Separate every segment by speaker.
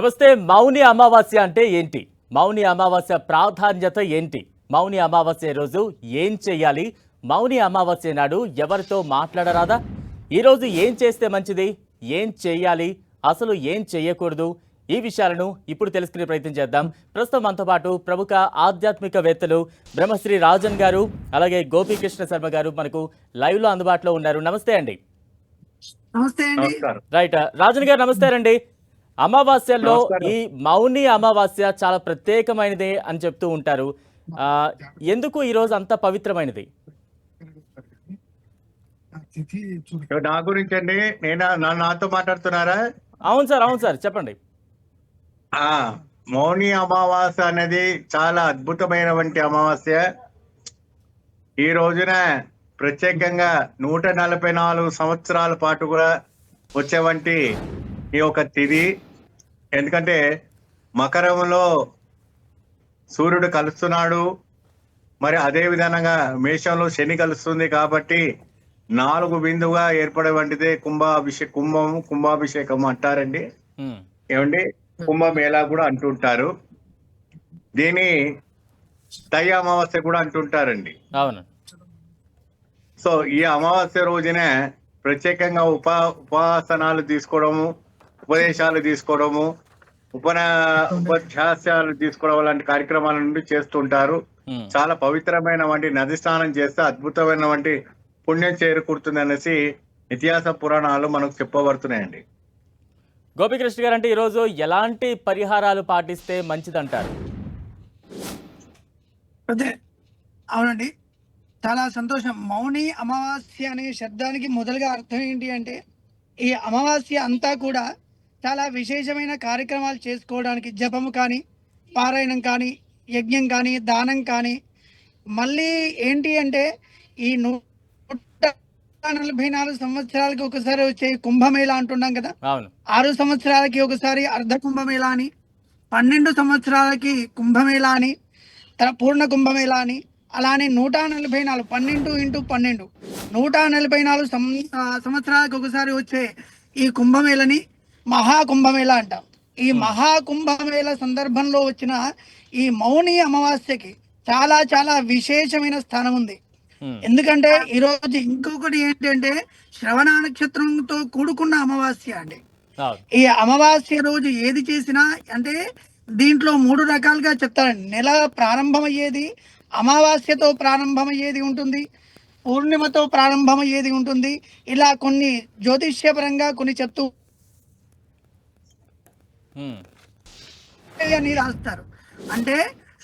Speaker 1: నమస్తే మౌని అమావాస్య అంటే ఏంటి? మౌని అమావాస్య ప్రాధాన్యత ఏంటి? మౌని అమావాస్య రోజు ఏం చెయ్యాలి మౌని అమావాస్య నాడు ఎవరితో మాట్లాడరాదా? ఈరోజు ఏం చేస్తే మంచిది? ఏం చెయ్యాలి అసలు ఏం చెయ్యకూడదు ఈ విషయాలను ఇప్పుడు తెలుసుకునే ప్రయత్నం చేద్దాం. ప్రస్తుతం మనతో పాటు ప్రముఖ ఆధ్యాత్మికవేత్తలు బ్రహ్మశ్రీ రాజన్ గారు అలాగే గోపీకృష్ణ శర్మ గారు మనకు లైవ్లో అందుబాటులో ఉన్నారు. నమస్తే అండి.
Speaker 2: నమస్తే
Speaker 1: రైట్. రాజన్ గారు నమస్తే అండి అమావాస్యలో
Speaker 3: నమస్కారం.
Speaker 1: ఈ మౌని అమావాస్య చాలా ప్రత్యేకమైనదే అని చెప్తూ ఉంటారు. ఆ, ఎందుకు ఈ రోజు అంత పవిత్రమైనది?
Speaker 3: నా గురించి అండి నేను నా- నాతో మాట్లాడుతున్నారా?
Speaker 1: అవును సార్ అవును సార్ చెప్పండి.
Speaker 3: ఆ మౌని అమావాస్య అనేది చాలా అద్భుతమైనటువంటి అమావాస్య. ఈ రోజున ప్రత్యేకంగా నూట నలభై నాలుగు సంవత్సరాల పాటు కూడా వచ్చేవంటి ఈ యొక్క తిథి ఎందుకంటే మకరంలో సూర్యుడు కలుస్తున్నాడు మరి అదే విధంగా మేషంలో శని కలుస్తుంది కాబట్టి నాలుగు బిందుగా ఏర్పడే వంటిదే కుంభాభిషేక కుంభము కుంభాభిషేకం అంటారండి. ఏమండి? కుంభమేళా కూడా అంటుంటారు. దీని దయ అమావాస్య కూడా అంటుంటారండి.
Speaker 1: అవును.
Speaker 3: సో ఈ అమావాస్య రోజునే ప్రత్యేకంగా ఉపా ఉపాసనాలు తీసుకోవడము ఉపదేశాలు తీసుకోవడము ఉపన ఉపధ్యాసాలు తీసుకోవడం లాంటి కార్యక్రమాల నుండి చేస్తుంటారు. చాలా పవిత్రమైన వంటి నది స్నానం చేస్తే అద్భుతమైన వంటి పుణ్యం చేరుకుంటుంది అనేసి ఇతిహాస పురాణాలు మనకు చెప్పబడుతున్నాయండి.
Speaker 1: గోపికృష్ణ గారు అంటే ఈరోజు ఎలాంటి పరిహారాలు పాటిస్తే మంచిదంటారు?
Speaker 2: అదే అవునండి. చాలా సంతోషం. మౌని అమావాస్య అనే శబ్దానికి మొదలుగా అర్థం ఏంటి అంటే ఈ అమావాస్య అంతా కూడా చాలా విశేషమైన కార్యక్రమాలు చేసుకోవడానికి జపము కానీ పారాయణం కానీ యజ్ఞం కానీ దానం కానీ. మళ్ళీ ఏంటి అంటే ఈ నూట నలభై నాలుగు సంవత్సరాలకి ఒకసారి వచ్చే కుంభమేళ అంటున్నాం కదా? ఆరు సంవత్సరాలకి ఒకసారి అర్ధ కుంభమేళ అని పన్నెండు సంవత్సరాలకి కుంభమేళ అని పూర్ణ కుంభమేళ అని అలానే నూట నలభై నాలుగు పన్నెండు ఇంటూ పన్నెండు. నూట నలభై నాలుగు సంవత్సరాలకు ఒకసారి వచ్చే ఈ కుంభమేళని మహాకుంభమేళ అంటాం. ఈ మహాకుంభమేళ సందర్భంలో వచ్చిన ఈ మౌని అమావాస్యకి చాలా చాలా విశేషమైన స్థానం ఉంది.
Speaker 1: ఉమ్,
Speaker 2: ఎందుకంటే ఈరోజు ఇంకొకటి ఏంటంటే శ్రవణ నక్షత్రంతో కూడుకున్న అమావాస్య అండి. ఈ అమావాస్య రోజు ఏది చేసినా అంటే దీంట్లో మూడు రకాలుగా చెప్తారండి. నెల ప్రారంభమయ్యేది అమావాస్యతో ప్రారంభమయ్యేది ఉంటుంది పూర్ణిమతో ప్రారంభమయ్యేది ఉంటుంది. ఇలా కొన్ని జ్యోతిష్యపరంగా కొన్ని చెప్తూ అని రాస్తారు. అంటే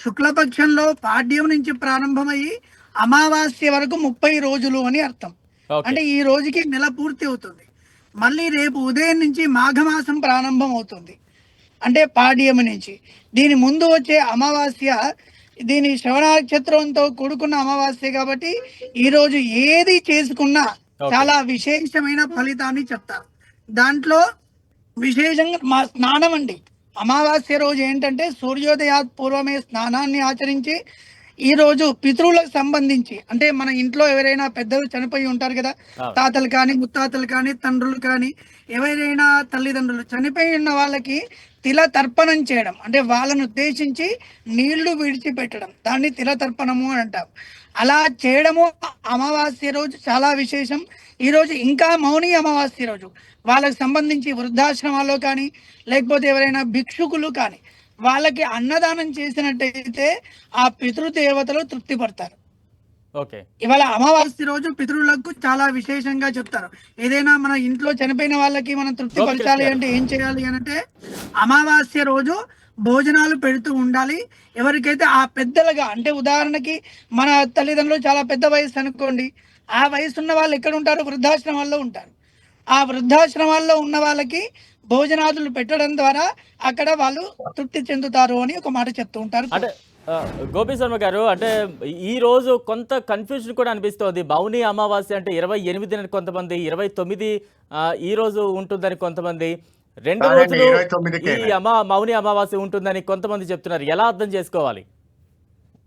Speaker 2: శుక్లపక్షంలో పాడ్యం నుంచి ప్రారంభమయ్యి అమావాస్య వరకు ముప్పై రోజులు అని అర్థం. అంటే ఈ రోజుకి నెల పూర్తి అవుతుంది. మళ్ళీ రేపు ఉదయం నుంచి మాఘమాసం ప్రారంభం అవుతుంది. అంటే పాడ్యమి నుంచి. దీని ముందు వచ్చే అమావాస్య దీని శ్రవణ నక్షత్రంతో కూడుకున్న అమావాస్య కాబట్టి ఈ రోజు ఏది చేసుకున్నా. చాలా విశేషమైన ఫలితాన్ని చెప్తారు. దాంట్లో విశేషంగా మా స్నానం అండి అమావాస్య రోజు ఏంటంటే సూర్యోదయాత్ పూర్వమే స్నానాన్ని ఆచరించి ఈ రోజు పితృలకు సంబంధించి అంటే మన ఇంట్లో ఎవరైనా పెద్దలు చనిపోయి ఉంటారు కదా. తాతలు కానీ ముత్తాతలు కానీ తండ్రులు కానీ ఎవరైనా తల్లిదండ్రులు చనిపోయి ఉన్న వాళ్ళకి తిల తర్పణం చేయడం అంటే వాళ్ళను ఉద్దేశించి నీళ్ళు విడిచిపెట్టడం దాన్ని తిల తర్పణము అని అంటాం అలా చేయడము అమావాస్య రోజు చాలా విశేషం. ఈ రోజు ఇంకా మౌని అమావాస్య రోజు. వాళ్ళకి సంబంధించి వృద్ధాశ్రమాల్లో కానీ లేకపోతే ఎవరైనా భిక్షుకులు కానీ వాళ్ళకి అన్నదానం చేసినట్టయితే ఆ పితృదేవతలు తృప్తి పడతారు
Speaker 1: ఓకే.
Speaker 2: ఇవాళ అమావాస్య రోజు పితరులకు చాలా విశేషంగా చెప్తారు. ఏదైనా మన ఇంట్లో చనిపోయిన వాళ్ళకి మనం తృప్తి పరచాలి. అంటే ఏం చేయాలి అంటే అమావాస్య రోజు భోజనాలు పెడుతూ ఉండాలి. ఎవరికైతే ఆ పెద్దలుగా అంటే ఉదాహరణకి మన తల్లిదండ్రులు చాలా పెద్ద వయసు అనుకోండి ఆ వయసు ఉన్న వాళ్ళు ఎక్కడ ఉంటారు వృద్ధాశ్రమాల్లో ఉంటారు. ఆ వృద్ధాశ్రమాల్లో ఉన్న వాళ్ళకి భోజనాదులు పెట్టడం ద్వారా అక్కడ వాళ్ళు తృప్తి చెందుతారు అని ఒక మాట చెప్తూ ఉంటారు.
Speaker 1: అంటే గోపి శర్మ గారు అంటే ఈ రోజు కొంత కన్ఫ్యూజన్ కూడా అనిపిస్తోంది. మౌని అమావాస్య అంటే ఇరవై ఎనిమిదిని కొంతమంది ఇరవై తొమ్మిది ఈ రోజు ఉంటుందని కొంతమంది. రెండు రోజులు
Speaker 3: 29 కే.
Speaker 1: ఈ అమా మౌని అమావాస్య ఉంటుందని కొంతమంది చెప్తున్నారు. ఎలా అర్థం చేసుకోవాలి?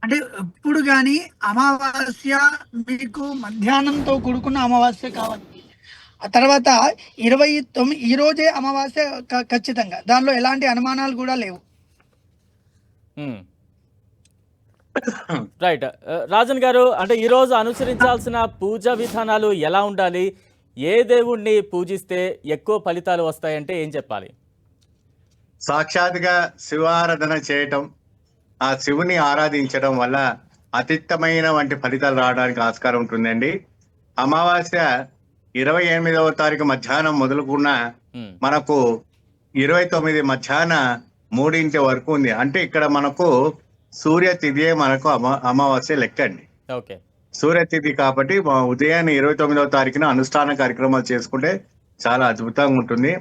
Speaker 2: అంటే ఎప్పుడు కానీ అమావాస్య మీకు మధ్యాహ్నంతో కూడుకున్న అమావాస్య కావాలి. ఆ తర్వాత ఇరవై తొమ్మిది ఈ రోజే అమావాస్య ఖచ్చితంగా. దానిలో ఎలాంటి అనుమానాలు కూడా లేవు.
Speaker 1: రైట్. రాజన్ గారు అంటే ఈరోజు అనుసరించాల్సిన పూజా విధానాలు ఎలా ఉండాలి? ఏ దేవుణ్ణి పూజిస్తే ఎక్కువ ఫలితాలు వస్తాయంటే ఏం చెప్పాలి?
Speaker 3: సాక్షాత్గా శివారాధన చేయటం ఆ శివుని ఆరాధించడం వల్ల అతిత్తమైన వంటి ఫలితాలు రావడానికి ఆస్కారం ఉంటుందండి. అమావాస్య ఇరవై ఎనిమిదవ తారీఖు మధ్యాహ్నం మొదలుకున్న. మనకు ఇరవై తొమ్మిది మధ్యాహ్న మూడింటి వరకు ఉంది. అంటే ఇక్కడ మనకు సూర్య తిథియే మనకు అమా అమావాస్య లెక్క అండి.
Speaker 1: ఓకే.
Speaker 3: సూర్య తిథి కాబట్టి మా ఉదయాన్నే ఇరవై తొమ్మిదవ తారీఖున అనుష్ఠాన కార్యక్రమాలు చేసుకుంటే చాలా అద్భుతంగా ఉంటుంది.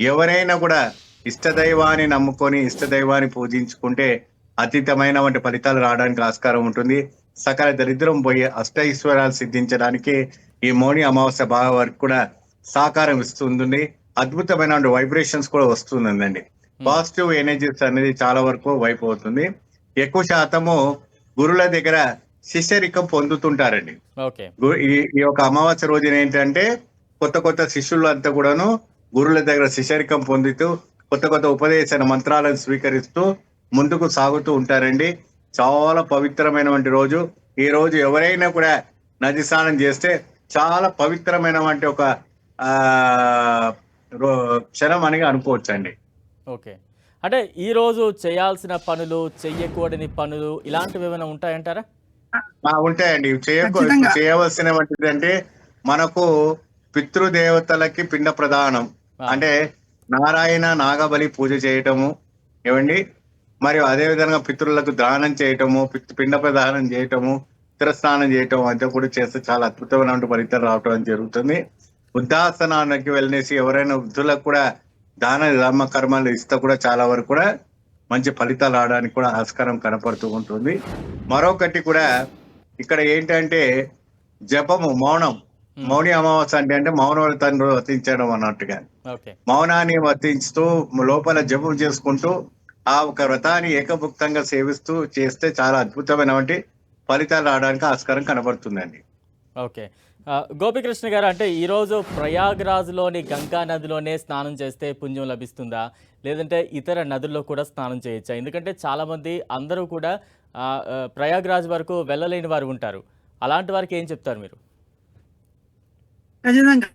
Speaker 3: ఎవరైనా కూడా ఇష్టదైవాన్ని నమ్ముకొని ఇష్టదైవాన్ని పూజించుకుంటే అతీతమైన వంటి ఫలితాలు రావడానికి ఆస్కారం ఉంటుంది. సకల దరిద్రం పోయి అష్టైశ్వర్యాలు సిద్ధించడానికి ఈ మౌని అమావాస్య బాగా వరకు కూడా సహకారం ఇస్తుంది అద్భుతమైన వైబ్రేషన్స్ కూడా వస్తుందండి. పాజిటివ్ ఎనర్జీస్ అనేది చాలా వరకు వైపు అవుతుంది. ఎక్కువ శాతము గురుల దగ్గర శిష్యరికం పొందుతుంటారండి. ఈ ఈ యొక్క అమావాస్య రోజున ఏంటంటే కొత్త కొత్త శిష్యులు అంతా కూడాను గురువుల దగ్గర శిష్యరికం పొందుతూ కొత్త కొత్త ఉపదేశన మంత్రాలను స్వీకరిస్తూ ముందుకు సాగుతూ ఉంటారండి. చాలా పవిత్రమైనటువంటి రోజు. ఈ రోజు ఎవరైనా కూడా నది స్నానం చేస్తే చాలా పవిత్రమైనటువంటి ఒక ఆ రో- క్షణం అని అనుకోవచ్చండి.
Speaker 1: ఓకే. అంటే ఈరోజు చేయాల్సిన పనులు చెయ్యకూడని పనులు ఇలాంటివి ఏమైనా ఉంటాయంటారా?
Speaker 3: ఉంటాయండి. చేయకు. చేయవలసినటువంటిది అంటే మనకు పితృదేవతలకి పిండ ప్రదానం
Speaker 1: ఆ.
Speaker 3: అంటే నారాయణ నాగబలి పూజ చేయటము ఏమండి? మరియు అదే విధంగా పితృలకు దానం చేయటము పిండ ప్రదానం చేయటము స్నానం చేయటం అంతా కూడా చేస్తే చాలా అద్భుతమైన ఫలితాలు రావటం జరుగుతుంది. వృద్ధాసనానికి వెళ్ళేసి ఎవరైనా వృద్ధులకు కూడా దాన ధర్మ కర్మలు ఇస్తే కూడా చాలా వరకు కూడా మంచి ఫలితాలు రావడానికి కూడా ఆస్కారం కనపడుతూ ఉంటుంది. మరొకటి కూడా ఇక్కడ ఏంటంటే జపము మౌనం. మౌని అమావాస్య అంటే అంటే మౌన వ్రతాన్ని వర్తించడం అన్నట్టుగా.
Speaker 1: ఓకే.
Speaker 3: మౌనాన్ని వర్తించుతూ లోపల జపం చేసుకుంటూ ఆ ఒక వ్రతాన్ని ఏకభుక్తంగా సేవిస్తూ చేస్తే చాలా అద్భుతమైనటువంటి ఫలితాలు రావడానికి ఆస్కారం కనబడుతుందండి.
Speaker 1: ఓకే. గోపికృష్ణ గారు అంటే ఈరోజు ప్రయాగ్రాజ్లోని గంగా నదిలోనే స్నానం చేస్తే పుణ్యం లభిస్తుందా? లేదంటే ఇతర నదుల్లో కూడా స్నానం చేయొచ్చా? ఎందుకంటే చాలామంది అందరూ కూడా ప్రయాగ్రాజ్ వరకు వెళ్ళలేని వారు ఉంటారు. అలాంటి వారికి ఏం చెప్తారు మీరు?
Speaker 2: ఖచ్చితంగా.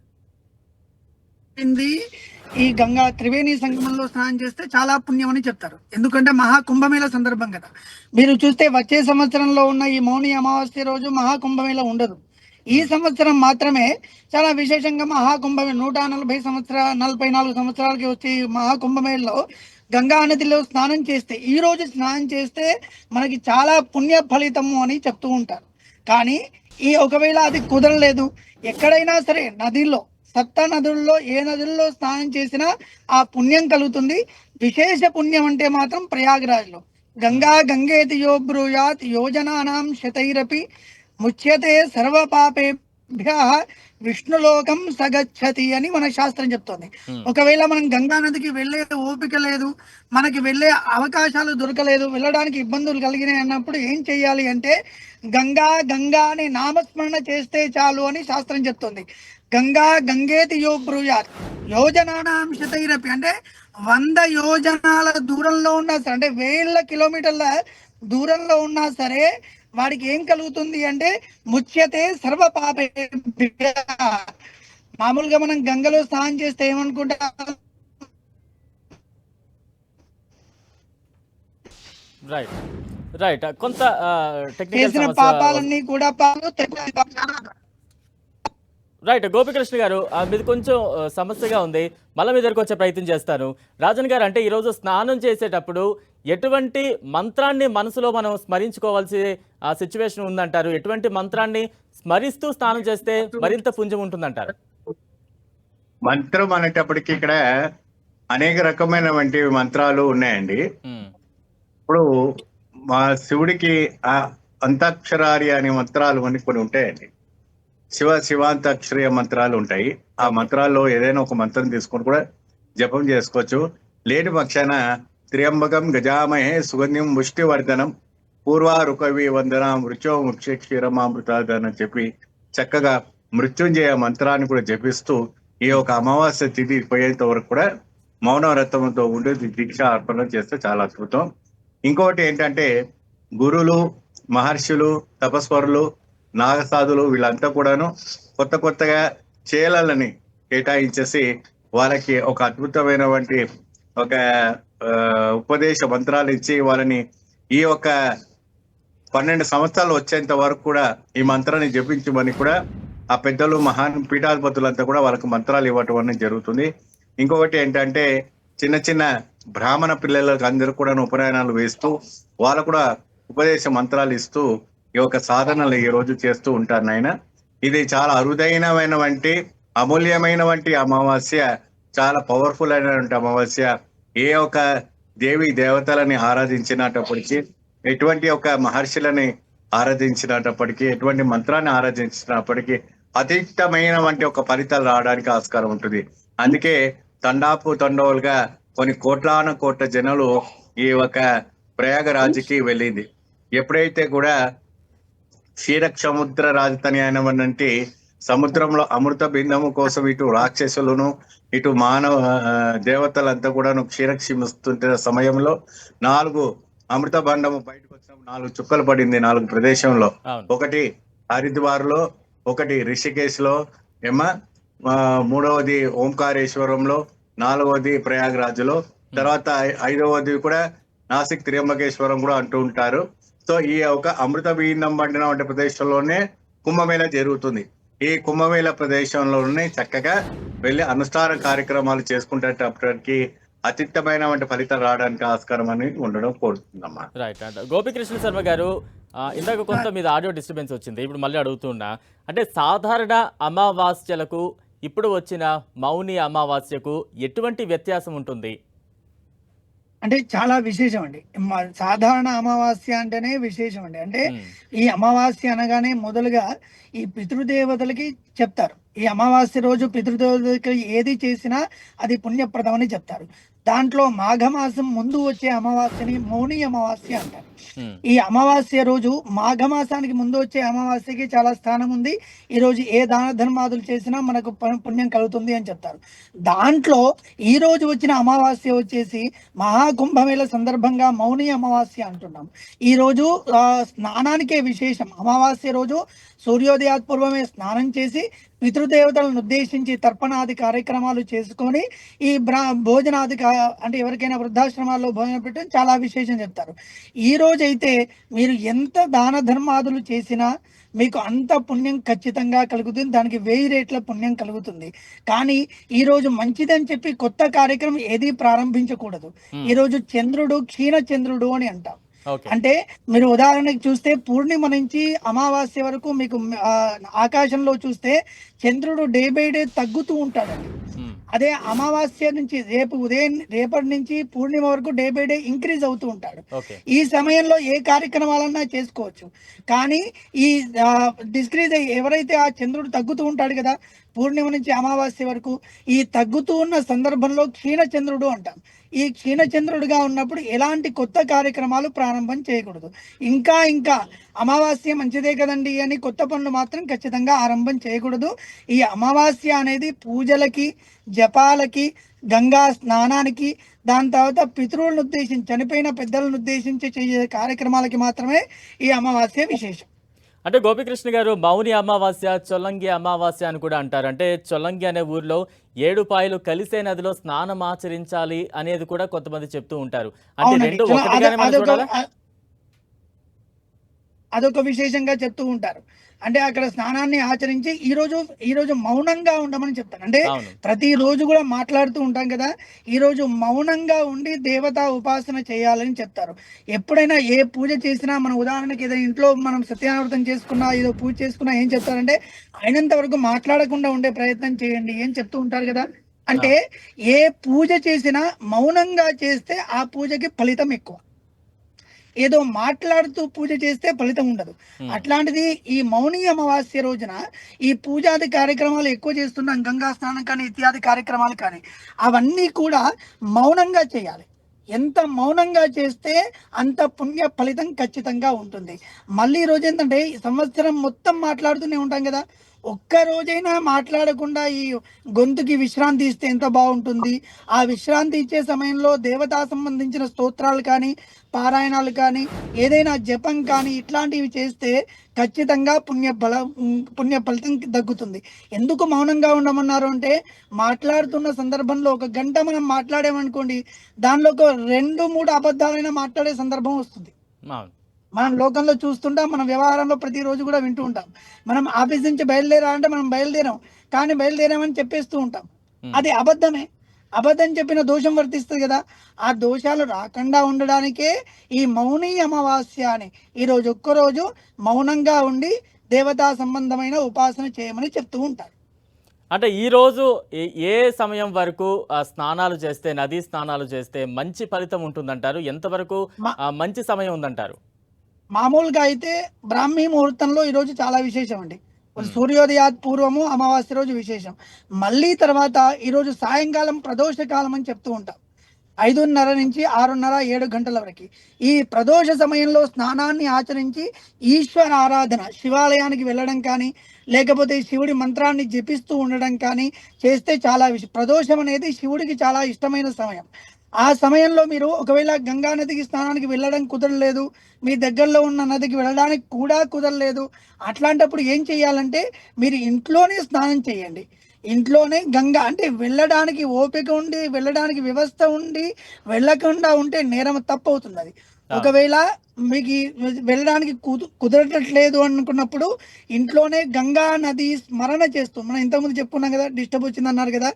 Speaker 2: ఈ గంగా త్రివేణి సంగమంలో స్నానం చేస్తే చాలా పుణ్యం అని చెప్తారు. ఎందుకంటే మహాకుంభమేళ సందర్భం కదా. మీరు చూస్తే వచ్చే సంవత్సరంలో ఉన్న ఈ మౌని అమావాస్య రోజు మహాకుంభమేళ ఉండదు. ఈ సంవత్సరం మాత్రమే చాలా విశేషంగా మహాకుంభమే. నూట నలభై సంవత్సర నలభై నాలుగు సంవత్సరాలకి వచ్చే ఈ మహాకుంభమేళలో గంగా నదిలో స్నానం చేస్తే ఈ రోజు స్నానం చేస్తే మనకి చాలా పుణ్య ఫలితము అని చెప్తూ ఉంటారు. కానీ ఈ ఒకవేళ అది కుదరలేదు ఎక్కడైనా సరే నదిలో సప్త నదుల్లో ఏ నదుల్లో స్నానం చేసినా ఆ పుణ్యం కలుగుతుంది. విశేష పుణ్యం అంటే మాత్రం ప్రయాగరాజ్లో. గంగా గంగేతి యో బ్రూయాత్ యోజనానాం శతైరపి ముచ్యతే సర్వ పాపేభ్య విష్ణులోకం సగచ్చతి అని మన శాస్త్రం చెప్తోంది.
Speaker 1: Hmm.
Speaker 2: ఒకవేళ మనం గంగా నదికి వెళ్ళే ఓపిక లేదు మనకి వెళ్ళే అవకాశాలు దొరకలేదు వెళ్ళడానికి ఇబ్బందులు కలిగినాయి అన్నప్పుడు ఏం చెయ్యాలి అంటే గంగా గంగా అని నామస్మరణ చేస్తే చాలు అని శాస్త్రం చెప్తుంది. గంగా గంగేతి యో బ్రూయాత్. యోజనానాం శతైరపి అంటే వంద యోజనాల దూరంలో ఉన్నా సరే అంటే వేల కిలోమీటర్ల దూరంలో ఉన్నా సరే వాడికి ఏం కలుగుతుంది అంటే ముచ్యతే సర్వ పాపే మామూలుగా మనం గంగలో స్నానం చేస్తే ఏమనుకుంటాం
Speaker 1: రైట్ రైట్ కొంత
Speaker 2: చేసిన పాపాలన్నీ కూడా తెప్ప-
Speaker 1: రైట్ గోపికృష్ణ గారు ఆ, మీది కొంచెం సమస్యగా ఉంది. మళ్ళీ మీ దగ్గరకు వచ్చే ప్రయత్నం చేస్తాను. రాజన్ గారు అంటే ఈరోజు స్నానం చేసేటప్పుడు ఎటువంటి మంత్రాన్ని మనసులో మనం స్మరించుకోవాల్సి ఆ సిచ్యువేషన్ ఉందంటారు? ఎటువంటి మంత్రాన్ని స్మరిస్తూ స్నానం చేస్తే మరింత పుంజం ఉంటుందంటారు?
Speaker 3: మంత్రం అనేటప్పటికి ఇక్కడ అనేక రకమైనటువంటి మంత్రాలు ఉన్నాయండి. ఇప్పుడు మా శివుడికి ఆ అంతాక్షరారి అనే మంత్రాలు అని కొన్ని ఉంటాయండి. శివ శివాంతాక్షరియ మంత్రాలు ఉంటాయి. ఆ మంత్రాల్లో ఏదైనా ఒక మంత్రం తీసుకొని కూడా జపం చేసుకోవచ్చు. లేని పక్షాన త్రియంబకం గజామహే సుగంధ్యం ముష్టివర్ధనం పూర్వారుకవి వందన మృత్యో ముఖ్య క్షీరమామృతాద్ చెప్పి చక్కగా మృత్యుంజయ మంత్రాన్ని కూడా జపిస్తూ ఈ యొక్క అమావాస్య తిథి పోయేంత వరకు కూడా మౌన వ్రతంతో ఉండి దీక్ష అర్పణ చేస్తే చాలా అద్భుతం. ఇంకొకటి ఏంటంటే గురులు మహర్షులు తపస్వరులు నాగసాధులు వీళ్ళంతా కూడాను కొత్త కొత్తగా చేలలని కేటాయించేసి వాళ్ళకి ఒక అద్భుతమైనటువంటి ఒక ఉపదేశ మంత్రాలు ఇచ్చి వాళ్ళని ఈ యొక్క పన్నెండు సంవత్సరాలు వచ్చేంత వరకు కూడా ఈ మంత్రాన్ని జపించమని కూడా ఆ పెద్దలు మహాన్ పీఠాధిపతులంతా కూడా వాళ్ళకి మంత్రాలు ఇవ్వటం అనేది జరుగుతుంది. ఇంకొకటి ఏంటంటే చిన్న చిన్న బ్రాహ్మణ పిల్లలకు అందరూ కూడా ఉపనయనాలు వేస్తూ వాళ్ళు కూడా ఉపదేశ మంత్రాలు ఇస్తూ ఈ యొక్క సాధనలు ఈ రోజు చేస్తూ ఉంటారు నాయన. ఇది చాలా అరుదైనమైనటువంటి అమూల్యమైనటువంటి అమావాస్య చాలా పవర్ఫుల్ అయినటువంటి అమావాస్య. ఏ ఒక దేవి దేవతలని ఆరాధించినప్పటికీ ఎటువంటి ఒక మహర్షులని ఆరాధించినప్పటికీ ఎటువంటి మంత్రాన్ని ఆరాధించినప్పటికీ అతీతమైనటువంటి ఒక ఫలితాలు రావడానికి ఆస్కారం ఉంటుంది. అందుకే తండాపు తండవులుగా కొన్ని కోట్లాన కోట్ల జనులు ఈ ఒక ప్రయాగరాజుకి వెళ్ళింది. ఎప్పుడైతే కూడా క్షీర సముద్ర రాజధాని అయినటువంటి సముద్రంలో అమృత బిందము కోసం ఇటు రాక్షసులను ఇటు మానవ దేవతలంతా కూడాను క్షీరక్షిమిస్తుంటున్న సమయంలో నాలుగు అమృత బండము బయటకు వచ్చిన నాలుగు చుక్కలు పడింది నాలుగు ప్రదేశంలో. ఒకటి హరిద్వార్లో ఒకటి రిషికేశ్లో ఏమ మూడవది ఓంకారేశ్వరంలో నాలుగవది ప్రయాగరాజులో తర్వాత ఐ- ఐదవది కూడా నాసిక్ త్రియంబకేశ్వరం కూడా అంటూ ఉంటారు. సో ఈ ఒక అమృత బీండం వండిన వంటి ప్రదేశంలోనే కుంభమేళ జరుగుతుంది. ఈ కుంభమేళ ప్రదేశంలోనే చక్కగా వెళ్ళి అనుష్ఠాన కార్యక్రమాలు చేసుకుంటేటప్పటికి అత్యుత్తమైన వంటి ఫలితాలు రావడానికి ఆస్కారం అని ఉండడం కోరుతుందమ్మా.
Speaker 1: రైట్ అండ్ గోపికృష్ణ శర్మ గారు ఇందాక కొంత మీద ఆడియో డిస్టర్బెన్స్ వచ్చింది. ఇప్పుడు మళ్ళీ అడుగుతున్నా. అంటే సాధారణ అమావాస్యలకు ఇప్పుడు వచ్చిన మౌని అమావాస్యకు ఎటువంటి వ్యత్యాసం ఉంటుంది?
Speaker 2: అంటే చాలా విశేషం అండి మ- సాధారణ అమావాస్య అంటేనే విశేషం అండి అంటే ఈ అమావాస్య అనగానే మొదలుగా ఈ పితృదేవతలకి చెప్తారు. ఈ అమావాస్య రోజు పితృదేవతలకి ఏది చేసినా అది పుణ్యప్రదమని చెప్తారు. దాంట్లో మాఘమాసం ముందు వచ్చే అమావాస్యని మౌని అమావాస్య అంటారు. ఈ అమావాస్య రోజు మాఘమాసానికి ముందు వచ్చే అమావాస్యకి చాలా స్థానం ఉంది. ఈ రోజు ఏ దాన ధర్మాదులు చేసినా మనకు పుణ్యం కలుగుతుంది అని చెప్తారు. దాంట్లో ఈ రోజు వచ్చిన అమావాస్య వచ్చేసి మహాకుంభమేళ సందర్భంగా మౌని అమావాస్య అంటున్నాం. ఈ రోజు స్నానానికే విశేషం. అమావాస్య రోజు సూర్యోదయాత్ పూర్వమే స్నానం చేసి పితృదేవతలను ఉద్దేశించి తర్పణాది కార్యక్రమాలు చేసుకొని ఈ బ్రా భోజనాది కా- అంటే ఎవరికైనా వృద్ధాశ్రమాల్లో భోజనం పెట్టడం చాలా విశేషం చెప్తారు. ఈ రోజైతే మీరు ఎంత దాన ధర్మాదులు చేసినా మీకు అంత పుణ్యం ఖచ్చితంగా కలుగుతుంది దానికి వెయ్యి రేట్ల పుణ్యం కలుగుతుంది. కానీ ఈ రోజు మంచిదని చెప్పి కొత్త కార్యక్రమం ఏది ప్రారంభించకూడదు.
Speaker 1: Hmm.
Speaker 2: ఈ రోజు చంద్రుడు క్షీణ చంద్రుడు అని అంటాం. అంటే మీరు ఉదాహరణకి చూస్తే పూర్ణిమ నుంచి అమావాస్య వరకు మీకు ఆకాశంలో చూస్తే చంద్రుడు డే బై డే తగ్గుతూ ఉంటాడండి.
Speaker 1: ఉమ్,
Speaker 2: అదే అమావాస్య నుంచి రేపు ఉదయం రేపటి నుంచి పూర్ణిమ వరకు డే బై డే ఇంక్రీజ్ అవుతూ ఉంటాడు. ఈ సమయంలో ఏ కార్యక్రమాలన్నా చేసుకోవచ్చు. కానీ ఈ డిస్క్రీజ్ అయ్యి ఎవరైతే ఆ చంద్రుడు తగ్గుతూ ఉంటాడు కదా పూర్ణిమ నుంచి అమావాస్య వరకు ఈ తగ్గుతూ ఉన్న సందర్భంలో క్షీణచంద్రుడు అంటాం. ఈ క్షీణచంద్రుడుగా ఉన్నప్పుడు ఎలాంటి కొత్త కార్యక్రమాలు ప్రారంభం చేయకూడదు. ఇంకా ఇంకా అమావాస్య మంచిదే కదండి అని కొత్త పనులు మాత్రం ఖచ్చితంగా ఆరంభం చేయకూడదు. ఈ అమావాస్య అనేది పూజలకి జపాలకి గంగా స్నానానికి దాని తర్వాత పితృలను ఉద్దేశించి చనిపోయిన పెద్దలను ఉద్దేశించి చేసే కార్యక్రమాలకి మాత్రమే ఈ అమావాస్య విశేషం.
Speaker 1: అంటే గోపికృష్ణ గారు మౌని అమావాస్య చొల్లంగి అమావాస్య అని కూడా అంటారు. అంటే చొల్లంగి అనే ఊర్లో ఏడు పాయలు కలిసే నదిలో స్నానం ఆచరించాలి అనేది కూడా కొంతమంది చెప్తూ ఉంటారు. అంటే రెండు ఒకటిగానే మనం చూడాలా?
Speaker 2: అదొక విశేషంగా చెప్తూ ఉంటారు. అంటే అక్కడ స్నానాన్ని ఆచరించి ఈ రోజు ఈ రోజు మౌనంగా ఉండమని చెప్తారు. అంటే ప్రతి రోజు కూడా మాట్లాడుతూ ఉంటాం కదా ఈ రోజు మౌనంగా ఉండి దేవతా ఉపాసన చేయాలని చెప్తారు. ఎప్పుడైనా ఏ పూజ చేసినా మన ఉదాహరణకి ఏదైనా ఇంట్లో మనం సత్యనావృతం చేసుకున్నా ఏదో పూజ చేసుకున్నా ఏం చెప్తారంటే అయినంత వరకు మాట్లాడకుండా ఉండే ప్రయత్నం చేయండి ఏం చెప్తూ ఉంటారు కదా. అంటే ఏ పూజ చేసినా మౌనంగా చేస్తే ఆ పూజకి ఫలితం ఎక్కువ. ఏదో మాట్లాడుతూ పూజ చేస్తే ఫలితం ఉండదు. అట్లాంటిది ఈ మౌని అమావాస్య రోజున ఈ పూజాది కార్యక్రమాలు ఎక్కువ చేస్తున్నాం గంగా స్నానం కానీ ఇత్యాది కార్యక్రమాలు కానీ అవన్నీ కూడా మౌనంగా చేయాలి. ఎంత మౌనంగా చేస్తే అంత పుణ్య ఫలితం ఖచ్చితంగా ఉంటుంది. మళ్ళీ ఈ రోజు ఏంటంటే ఈ సంవత్సరం మొత్తం మాట్లాడుతూనే ఉంటాం కదా. ఒక్క రోజైనా మాట్లాడకుండా ఈ గొంతుకి విశ్రాంతి ఇస్తే ఎంత బాగుంటుంది? ఆ విశ్రాంతి ఇచ్చే సమయంలో దేవతా సంబంధించిన స్తోత్రాలు కానీ పారాయణాలు కానీ ఏదైనా జపం కానీ ఇట్లాంటివి చేస్తే ఖచ్చితంగా పుణ్య బల పుణ్య ఫలితం దక్కుతుంది ఎందుకు మౌనంగా ఉండమన్నారు అంటే మాట్లాడుతున్న సందర్భంలో ఒక గంట మనం మాట్లాడామనుకోండి దానిలో ఒక రెండు మూడు అబద్ధాలైనా మాట్లాడే సందర్భం వస్తుంది. మనం లోకంలో చూస్తుంటాం మన వ్యవహారంలో ప్రతిరోజు కూడా వింటూ ఉంటాం. మనం ఆఫీస్ నుంచి బయలుదేరా అంటే మనం బయలుదేరాం కానీ బయలుదేరామని చెప్పేస్తూ ఉంటాం.
Speaker 1: Hmm.
Speaker 2: అది అబద్ధమే. అబద్ధం చెప్పిన దోషం వర్తిస్తుంది కదా. ఆ దోషాలు రాకుండా ఉండడానికే ఈ మౌని అమావాస్య అని ఈరోజు ఒక్కరోజు మౌనంగా ఉండి దేవతా సంబంధమైన ఉపాసన చేయమని చెప్తూ ఉంటారు.
Speaker 1: అంటే ఈ రోజు ఏ- సమయం వరకు ఆ, స్నానాలు చేస్తే నదీ స్నానాలు చేస్తే మంచి ఫలితం ఉంటుందంటారు? ఎంతవరకు మంచి సమయం ఉందంటారు?
Speaker 2: మామూలుగా అయితే బ్రాహ్మీ ముహూర్తంలో ఈరోజు చాలా విశేషం అండి. సూర్యోదయాత్ పూర్వము అమావాస్య రోజు విశేషం. మళ్ళీ తర్వాత ఈరోజు సాయంకాలం ప్రదోష కాలం అని చెప్తూ ఉంటాం. ఐదున్నర నుంచి ఆరున్నర ఏడు గంటల వరకు. ఈ ప్రదోష సమయంలో స్నానాన్ని ఆచరించి ఈశ్వర ఆరాధన శివాలయానికి వెళ్ళడం కానీ లేకపోతే శివుడి మంత్రాన్ని జపిస్తూ ఉండడం కానీ చేస్తే చాలా విషయం ప్రదోషం అనేది శివుడికి చాలా ఇష్టమైన సమయం. ఆ సమయంలో మీరు ఒకవేళ గంగా నదికి స్నానానికి వెళ్ళడం కుదరలేదు మీ దగ్గరలో ఉన్న నదికి వెళ్ళడానికి కూడా కుదరలేదు అట్లాంటప్పుడు ఏం చేయాలంటే మీరు ఇంట్లోనే స్నానం చేయండి. ఇంట్లోనే గంగా అంటే వెళ్ళడానికి ఓపిక ఉండి వెళ్ళడానికి వ్యవస్థ ఉండి వెళ్ళకుండా ఉంటే నేరం తప్పు అవుతుంది అది ఒకవేళ మీకు వెళ్ళడానికి కుదు కుదరట్లేదు అనుకున్నప్పుడు ఇంట్లోనే గంగా నది స్మరణ చేస్తూ మనం ఇంతకుముందు చెప్పుకున్నాం కదా డిస్టర్బ్ వచ్చింది అన్నారు కదా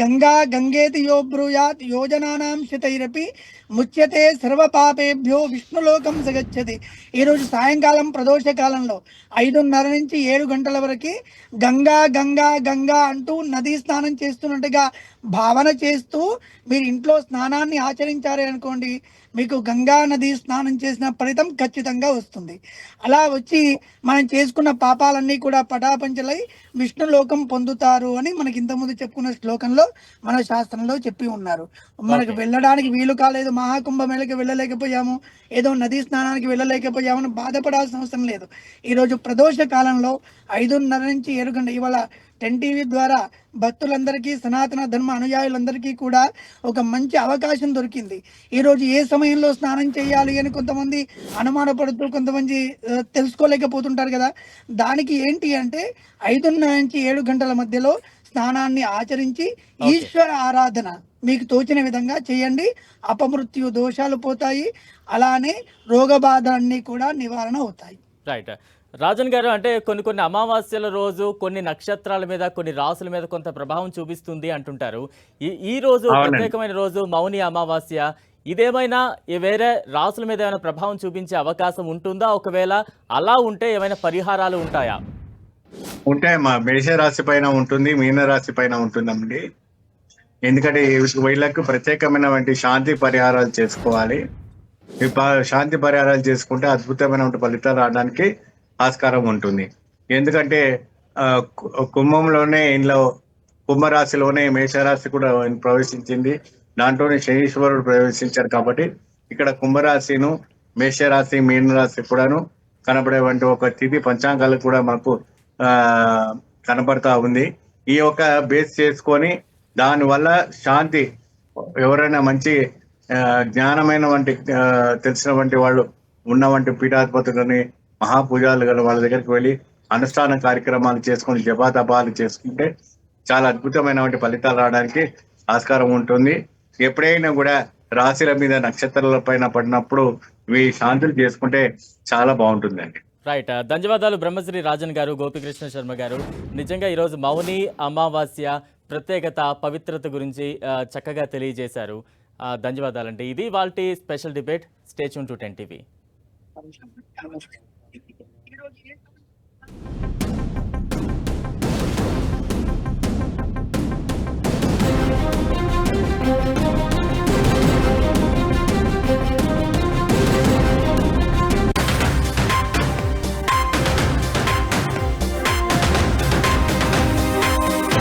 Speaker 2: గంగా గంగేతి యో బ్రూయాత్ యోజనానాం శతైరపి ముచ్యతే సర్వ పాపేభ్యో విష్ణులోకం సగచ్చది ఈరోజు సాయంకాలం ప్రదోష కాలంలో ఐదున్నర నుంచి ఏడు గంటల వరకు గంగా గంగా గంగా అంటూ నదీ స్నానం చేస్తున్నట్టుగా భావన చేస్తూ మీరు ఇంట్లో స్నానాన్ని ఆచరించారనుకోండి మీకు గంగా నది స్నానం చేసిన ఫలితం ఖచ్చితంగా వస్తుంది. అలా వచ్చి మనం చేసుకున్న పాపాలన్నీ కూడా పటాపంచలై విష్ణు లోకం పొందుతారు అని మనకి ఇంతకుముందు చెప్పుకున్న శ్లోకంలో మన శాస్త్రంలో చెప్పి ఉన్నారు. మనకు. వెళ్ళడానికి వీలు కాలేదు మహాకుంభమేళకి వెళ్ళలేకపోయాము ఏదో నదీ స్నానానికి వెళ్ళలేకపోయామని బాధపడాల్సిన అవసరం లేదు. ఈరోజు ప్రదోష కాలంలో ఐదున్నర నుంచి ఏడు గంట ఇవాళ టెన్ టీవీ ద్వారా భక్తులందరికీ సనాతన ధర్మ అనుయాయులందరికీ కూడా ఒక మంచి అవకాశం దొరికింది. ఈరోజు ఏ సమయంలో స్నానం చేయాలి అని కొంతమంది అనుమానపడుతూ కొంతమంది తెలుసుకోలేకపోతుంటారు కదా. దానికి ఏంటి అంటే ఐదున్నర నుంచి ఏడు గంటల మధ్యలో స్నానాన్ని ఆచరించి. ఈశ్వర ఆరాధన మీకు తోచిన విధంగా చేయండి. అపమృత్యు దోషాలు పోతాయి. అలానే రోగ బాధలన్నీ కూడా నివారణ అవుతాయి.
Speaker 1: రైట్ రాజన్ గారు అంటే కొన్ని కొన్ని అమావాస్యల రోజు కొన్ని నక్షత్రాల మీద కొన్ని రాసుల మీద కొంత ప్రభావం చూపిస్తుంది అంటుంటారు. ఈ ఈ రోజు. ప్రత్యేకమైన రోజు మౌని అమావాస్య. ఇదేమైనా వేరే రాసుల మీద ఏమైనా ప్రభావం చూపించే అవకాశం ఉంటుందా? ఒకవేళ అలా ఉంటే ఏమైనా పరిహారాలు ఉంటాయా?
Speaker 3: ఉంటాయి మా మేష రాశి పైన ఉంటుంది మీన రాశి పైన ఉంటుందండి. ఎందుకంటే వీళ్ళకు ప్రత్యేకమైనటువంటి శాంతి పరిహారాలు చేసుకోవాలి. ఈ ప- శాంతి పరిహారాలు చేసుకుంటే అద్భుతమైన ఫలితాలు రావడానికి ఆస్కారం ఉంటుంది. ఎందుకంటే కుంభంలోనే ఇంట్లో కుంభరాశిలోనే మేషరాశి కూడా ప్రవేశించింది. దాంట్లోనే శనీశ్వరుడు ప్రవేశించారు కాబట్టి ఇక్కడ కుంభరాశిను మేషరాశి మీనరాశి కూడాను కనబడేటువంటి ఒక తిథి పంచాంగాలు కూడా మనకు కనబడతా ఉంది. ఈ యొక్క బేస్ చేసుకొని దానివల్ల శాంతి ఎవరైనా మంచి జ్ఞానమైన వంటి తెలిసిన వంటి వాళ్ళు ఉన్న వంటి పీఠాధిపతులని మహాపూజాలు గల వాళ్ళ దగ్గరికి వెళ్ళి అనుష్ఠాన కార్యక్రమాలు చేసుకొని జపాతపాలు చేసుకుంటే చాలా అద్భుతమైన వంటి ఫలితాలు రావడానికి ఆస్కారం ఉంటుంది. ఎప్పుడైనా కూడా రాశిల మీద నక్షత్రాల పైన పడినప్పుడు ఇవి శాంతులు చేసుకుంటే చాలా బాగుంటుందండి.
Speaker 1: రైట్ ధన్యవాదాలు బ్రహ్మశ్రీ రాజన్ గారు గోపికృష్ణ శర్మ గారు. నిజంగా ఈరోజు మౌని అమావాస్య ప్రత్యేకత పవిత్రత గురించి చక్కగా తెలియజేశారు. ధన్యవాదాలండి. ఇది వాళ్ళ special debate. Stay tuned to ten TV.
Speaker 2: thank you